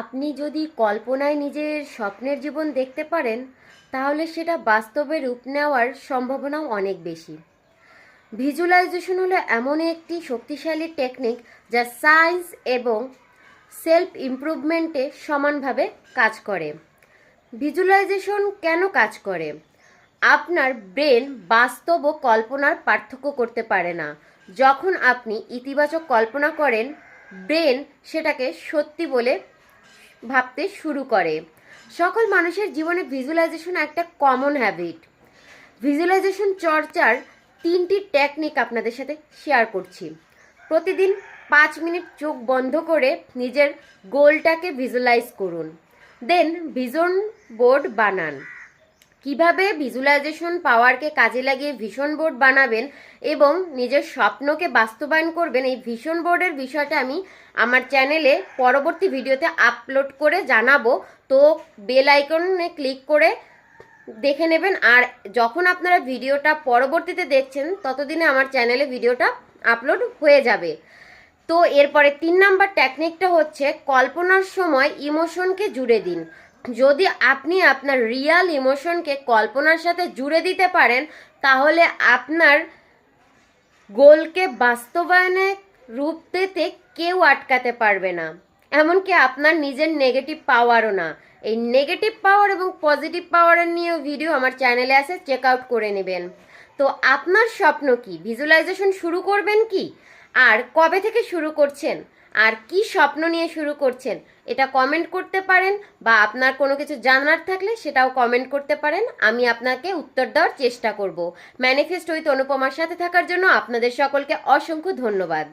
আপনি যদি কল্পনায় নিজের স্বপ্নের জীবন দেখতে পারেন, তাহলে সেটা বাস্তবে রূপ নেওয়ার সম্ভাবনাও অনেক বেশি। ভিজুয়ালাইজেশন হলো এমন একটি শক্তিশালী টেকনিক যা সায়েন্স এবং সেলফ ইমপ্রুভমেন্টে সমানভাবে কাজ করে। ভিজুয়ালাইজেশন কেন কাজ করে? আপনার ব্রেন বাস্তব ও কল্পনার পার্থক্য করতে পারে না। যখন আপনি ইতিবাচক কল্পনা করেন, ব্রেন সেটাকে সত্যি বলে ভাবতে শুরু করে। সকল মানুষের জীবনে ভিজুয়ালাইজেশন একটা কমন হ্যাবিট ভিজুয়ালাইজেশন চর্চার তিনটি টেকনিক আপনাদের সাথে শেয়ার করছি। প্রতিদিন পাঁচ মিনিট চোখ বন্ধ করে নিজের গোলটাকে ভিজুয়ালাইজ করুন। দেন ভিজন বোর্ড বানান। কীভাবে ভিজুয়ালাইজেশন পাওয়ারকে কাজে লাগিয়ে ভিশন বোর্ড বানাবেন এবং নিজের স্বপ্নকে বাস্তবায়ন করবেন, এই ভিশন বোর্ডের বিষয়টা আমি আমার চ্যানেলে পরবর্তী ভিডিওতে আপলোড করে জানাব। তো বেল আইকনে ক্লিক করে দেখে নেবেন। আর যখন আপনারা ভিডিওটা পরবর্তীতে দেখছেন, ততদিনে আমার চ্যানেলে ভিডিওটা আপলোড হয়ে যাবে। তো এরপরে তিন নাম্বার টেকনিকটা হচ্ছে, কল্পনার সময় ইমোশনকে জুড়ে দিন। যদি আপনি আপনার রিয়াল ইমোশনকে কল্পনার সাথে জুড়ে দিতে পারেন, তাহলে আপনার গোলকে বাস্তবায়নে রূপ দিতে কেউ আটকাতে পারবে না। এমনকি আপনার নিজের নেগেটিভ পাওয়ারও না। এই নেগেটিভ পাওয়ার এবং পজিটিভ পাওয়ারের নিয়েও ভিডিও আমার চ্যানেলে আছে চেক আউট করে নেবেন। তো আপনার স্বপ্ন কি? ভিজুয়ালাইজেশন শুরু করবেন কি? আর কবে থেকে শুরু করছেন? আর কি স্বপ্ন নিয়ে শুরু করছেন, এটা কমেন্ট করতে পারেন বা আপনার কোনো কিছু জানার থাকলে সেটাও কমেন্ট করতে পারেন, আমি আপনাকে উত্তর দেওয়ার চেষ্টা করব। ম্যানিফেস্ট উইথ অনুপমার সাথে থাকার জন্য আপনাদের সকলকে অসংখ্য ধন্যবাদ।